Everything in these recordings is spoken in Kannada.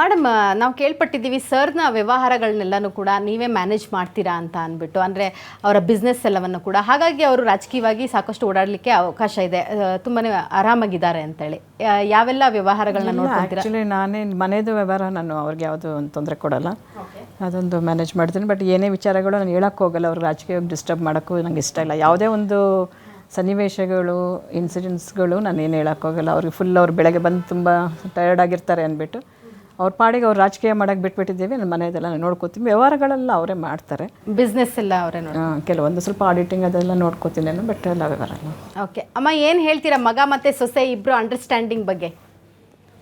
ಮೇಡಮ್ ನಾವು ಕೇಳ್ಪಟ್ಟಿದ್ದೀವಿ ಸರ್ನ ವ್ಯವಹಾರಗಳನ್ನೆಲ್ಲನೂ ಕೂಡ ನೀವೇ ಮ್ಯಾನೇಜ್ ಮಾಡ್ತೀರಾ ಅಂತ ಅಂದ್ಬಿಟ್ಟು. ಅಂದರೆ ಅವರ ಬಿಸ್ನೆಸ್ ಎಲ್ಲವನ್ನು ಕೂಡ. ಹಾಗಾಗಿ ಅವರು ರಾಜಕೀಯವಾಗಿ ಸಾಕಷ್ಟು ಓಡಾಡಲಿಕ್ಕೆ ಅವಕಾಶ ಇದೆ. ತುಂಬಾ ಆರಾಮಾಗಿದ್ದಾರೆ ಅಂತೇಳಿ. ಯಾವೆಲ್ಲ ವ್ಯವಹಾರಗಳನ್ನ ನೋಡ್ತೀರಾ ಆ್ಯಕ್ಚುಲಿ ನಾನೇ ಮನೆಯದು ವ್ಯವಹಾರ ನಾನು ಅವ್ರಿಗೆ ಯಾವುದು ಒಂದು ತೊಂದರೆ ಕೊಡಲ್ಲ. ಅದೊಂದು ಮ್ಯಾನೇಜ್ ಮಾಡ್ತೀನಿ. ಬಟ್ ಏನೇ ವಿಚಾರಗಳು ನಾನು ಹೇಳಕ್ಕೆ ಹೋಗಲ್ಲ. ಅವ್ರಿಗೆ ರಾಜಕೀಯವಾಗಿ ಡಿಸ್ಟರ್ಬ್ ಮಾಡೋಕ್ಕೂ ನಂಗೆ ಇಷ್ಟ ಇಲ್ಲ. ಯಾವುದೇ ಒಂದು ಸನ್ನಿವೇಶಗಳು ಇನ್ಸಿಡೆಂಟ್ಸ್ಗಳು ನಾನು ಏನು ಹೇಳೋಕ್ಕೋಗಲ್ಲ ಅವ್ರಿಗೆ ಫುಲ್ ಅವ್ರು ಬೆಳಗ್ಗೆ ಬಂದು ತುಂಬ ಟಯರ್ಡ್ ಆಗಿರ್ತಾರೆ ಅಂದ್ಬಿಟ್ಟು. ಅವ್ರ ಪಾಡಿಗೆ ಅವ್ರು ರಾಜಕೀಯ ಮಾಡೋಕ್ಕೆ ಬಿಟ್ಬಿಟ್ಟಿದ್ದೀವಿ ನನ್ನ ಮನೆಯದೆಲ್ಲ ನೋಡ್ಕೋತೀನಿ. ವ್ಯವಹಾರಗಳೆಲ್ಲ ಅವರೇ ಮಾಡ್ತಾರೆ. ಬಿಸ್ನೆಸ್ ಎಲ್ಲ ಅವರೇ ನೋಡಿ ಕೆಲವೊಂದು ಸ್ವಲ್ಪ ಆಡಿಟಿಂಗ್ ಅದೆಲ್ಲ ನೋಡ್ಕೋತೀನಿ ನಾನು ಬಟ್ ಎಲ್ಲ ವ್ಯವಹಾರ ಓಕೆ ಅಮ್ಮ ಏನು ಹೇಳ್ತೀರಾ ಮಗ ಮತ್ತು ಸೊಸೆ ಇಬ್ಬರು ಅಂಡರ್ಸ್ಟ್ಯಾಂಡಿಂಗ್ ಬಗ್ಗೆ?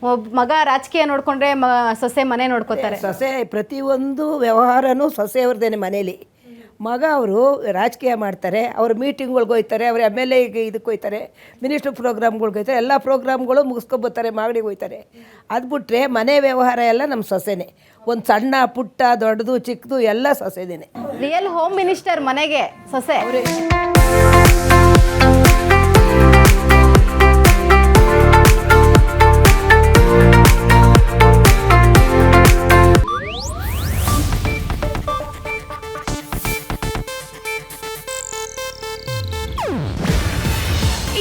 ಒಬ್ಬ ಮಗ ರಾಜಕೀಯ ನೋಡ್ಕೊಂಡ್ರೆ ಮ ಸೊಸೆ ಮನೆ ನೋಡ್ಕೋತಾರೆ. ಸೊಸೆ ಪ್ರತಿಯೊಂದು ವ್ಯವಹಾರನೂ ಸೊಸೆಯವ್ರದ್ದೇನೆ ಮನೇಲಿ. ಮಗ ಅವರು ರಾಜಕೀಯ ಮಾಡ್ತಾರೆ ಅವರು ಮೀಟಿಂಗ್ಗಳ್ಗೆ ಹೋಗ್ತಾರೆ ಅವ್ರ ಎಂ ಎಲ್ ಎಗೆ ಇದಕ್ಕೆ ಹೋಯ್ತಾರೆ ಮಿನಿಸ್ಟರ್ ಪ್ರೋಗ್ರಾಮ್ಗಳ್ಗೆ ಹೋಗ್ತಾರೆ ಎಲ್ಲ ಪ್ರೋಗ್ರಾಮ್ಗಳು ಮುಗಿಸ್ಕೊಬೋತಾರೆ ಮಾಗಡಿಗೆ ಹೋಯ್ತಾರೆ ಅದು ಬಿಟ್ಟರೆ ಮನೆ ವ್ಯವಹಾರ ಎಲ್ಲ ನಮ್ಮ ಸೊಸೆನೇ. ಒಂದು ಸಣ್ಣ ಪುಟ್ಟ ದೊಡ್ಡದು ಚಿಕ್ಕದು ಎಲ್ಲ ಸೊಸೆದೇನೆ. ರಿಯಲ್ ಹೋಮ್ ಮಿನಿಸ್ಟರ್ ಮನೆಗೆ ಸೊಸೆ.